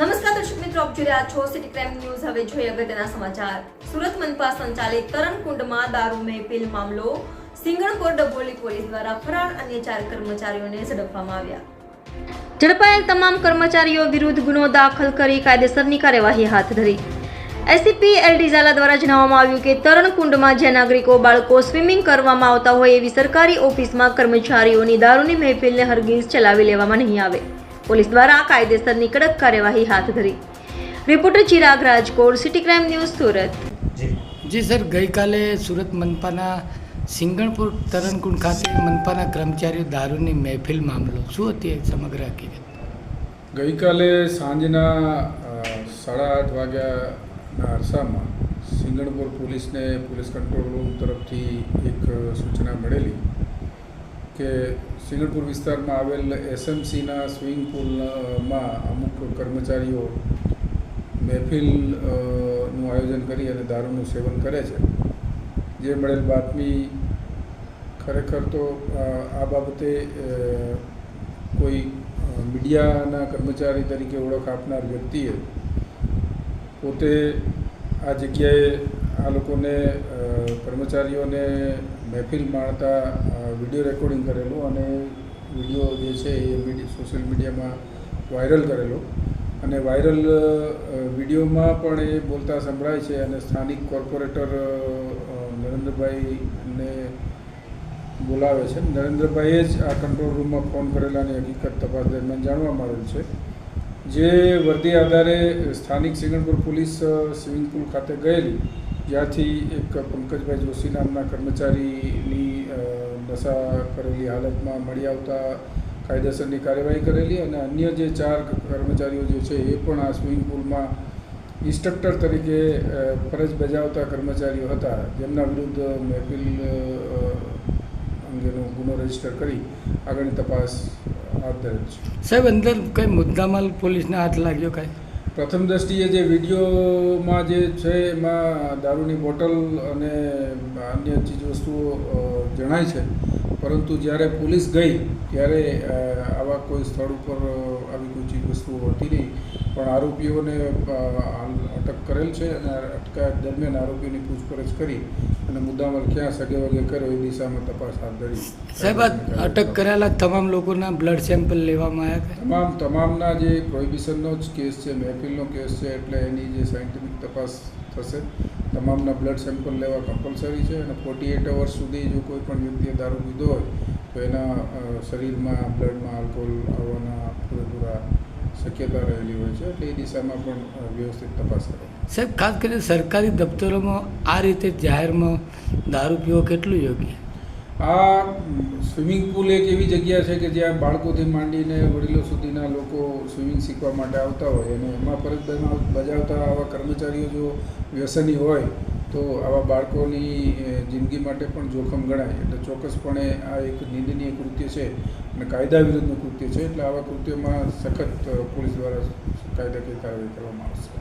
નમસ્કાર દર્શક મિત્રો, આપ જોઈ રહ્યા છો સિટી ક્રાઇમ ન્યૂઝ હવે જોઈએ અગત્યના સમાચાર. સુરત મનપા સંચાલિત તરણકુંડમાં દારૂ મહેફિલ મામલો. સિંગણપોર ડભોલી પોલીસ દ્વારા ફરાર અન્ય ચાર કર્મચારીઓને ઝડપવામાં આવ્યા. ઝડપાયેલ તમામ કર્મચારીઓ વિરુદ્ધ ગુનો દાખલ કરી કાયદેસરની કાર્યવાહી હાથ ધરી. એસીપી એલ ઝાલા દ્વારા જણાવવામાં આવ્યું કે તરણકુંડમાં જે નાગરિકો, બાળકો સ્વિમિંગ કરવામાં આવતા હોય એવી સરકારી ઓફિસમાં કર્મચારીઓની દારૂની મહેફિલને હરગીઝ ચલાવી લેવામાં નહીં આવે. પોલીસ દ્વારા કાયદેસરની કડક કાર્યવાહી હાથ ધરી. Reporter Chirag Rajkot city crime news Surat. જી. જી સર ગઈકાલે સુરત મનપાના સિંગણપુર તરણકુંડ ખાતે મનપાના કર્મચારીઓ દારૂની મહેફિલ મામલો. શું હતી સમગ્ર હકીકત? ગઈકાલે સાંજના સાડા આઠ વાગ્યાના અરસામાં સિંગણપુર પોલીસને પોલીસ કંટ્રોલ રૂમ તરફથી એક સૂચના મળેલી કે સિંગલપુર વિસ્તારમાં આવેલ એસએમસીના સ્વિમિંગ પુલમાં અમુક કર્મચારીઓ મહેફિલનું આયોજન કરી અને દારૂનું સેવન કરે છે. જે મળેલ બાતમી ખરેખર તો આ બાબતે કોઈ મીડિયાના કર્મચારી તરીકે ઓળખ આપનાર વ્યક્તિએ પોતે આ જગ્યાએ આ લોકોને કર્મચારીઓને મહેફિલ માણતા વીડિયો રેકોર્ડિંગ કરેલું અને વીડિયો જે છે એ સોશિયલ મીડિયામાં વાયરલ કરેલો. અને વાયરલ વિડીયોમાં પણ એ બોલતા સંભળાય છે અને સ્થાનિક કોર્પોરેટર નરેન્દ્રભાઈને બોલાવે છે. નરેન્દ્રભાઈએ જ આ કંટ્રોલ રૂમમાં ફોન કરેલાની હકીકત તપાસ દરમિયાન જાણવા મળેલ છે. જે વર્દી આધારે સ્થાનિક સિંગણપુર પોલીસ સ્વિમિંગ પુલ ખાતે ગયેલી જ્યાંથી એક પંકજભાઈ જોશી નામના કર્મચારીની નશા કરેલી હાલતમાં મળી આવતા કાયદેસરની કાર્યવાહી કરેલી અને અન્ય જે ચાર કર્મચારીઓ જે છે એ પણ આ સ્વિમિંગ પુલમાં ઇન્સ્ટ્રક્ટર તરીકે ફરજ બજાવતા કર્મચારીઓ હતા. જેમના વિરુદ્ધ મહેફિલ અંગેનો ગુનો રજિસ્ટર કરી આગળની તપાસ હાથ ધરેલ છે. સાહેબ, અંદર કઈ મુદ્દામાલ પોલીસને હાથ લાગ્યો કાંઈ? પ્રથમ દ્રષ્ટિએ જે વિડીયોમાં જે છે, એમાં દારૂની બોટલ અને અન્ય ચીજવસ્તુઓ જણાય છે. પરંતુ જ્યારે પોલીસ ગઈ, ત્યારે આવા કોઈ સ્થળ ઉપર આવી કોઈ ચીજવસ્તુઓ હતી નહીં. પણ આરોપીઓને અટક કરેલ છે અને અટકાયત દરમિયાન આરોપીઓની પૂછપરછ કરી અને મુદ્દામાલ ક્યાં સગે વગે કર્યો એ દિશામાં તપાસ હાથ ધરી. સાહેબ અટક કરેલા તમામ લોકોના બ્લડ સેમ્પલ લેવામાં આવ્યા તમામ તમામના જે પ્રોહિબિશનનો જ કેસ છે મહેફિલનો કેસ છે એટલે એની જે સાયન્ટિફિક તપાસ થશે તમામના બ્લડ સેમ્પલ લેવા કમ્પલસરી છે અને ફોર્ટી એટ અવર્સ સુધી જો કોઈ પણ વ્યક્તિએ દારૂ પીધો હોય તો એના શરીરમાં બ્લડમાં આલ્કોહોલ આવવાના પૂરેપૂરા શક્યતા રહેલી હોય છે એટલે એ દિશામાં પણ વ્યવસ્થિત તપાસ કરે. સાહેબ ખાસ કરીને સરકારી દફતરોમાં આ રીતે જાહેરમાં દારૂ પીવો કેટલું યોગ્ય? આ સ્વિમિંગ પુલ એક એવી જગ્યા છે કે જ્યાં બાળકોથી માંડીને વડીલો સુધીના લોકો સ્વિમિંગ શીખવા માટે આવતા હોય અને એમાં ફરજ બજાવતા આવા કર્મચારીઓ જો વ્યસની હોય તો આવા બાળકોની જિંદગી માટે પણ જોખમ ગણાય. એટલે ચોક્કસપણે આ એક નિંદનીય કૃત્ય છે અને કાયદા વિરુદ્ધનું કૃત્ય છે. એટલે આવા કૃત્યમાં સખત પોલીસ દ્વારા કાયદાકીય કાર્યવાહી કરવામાં આવશે.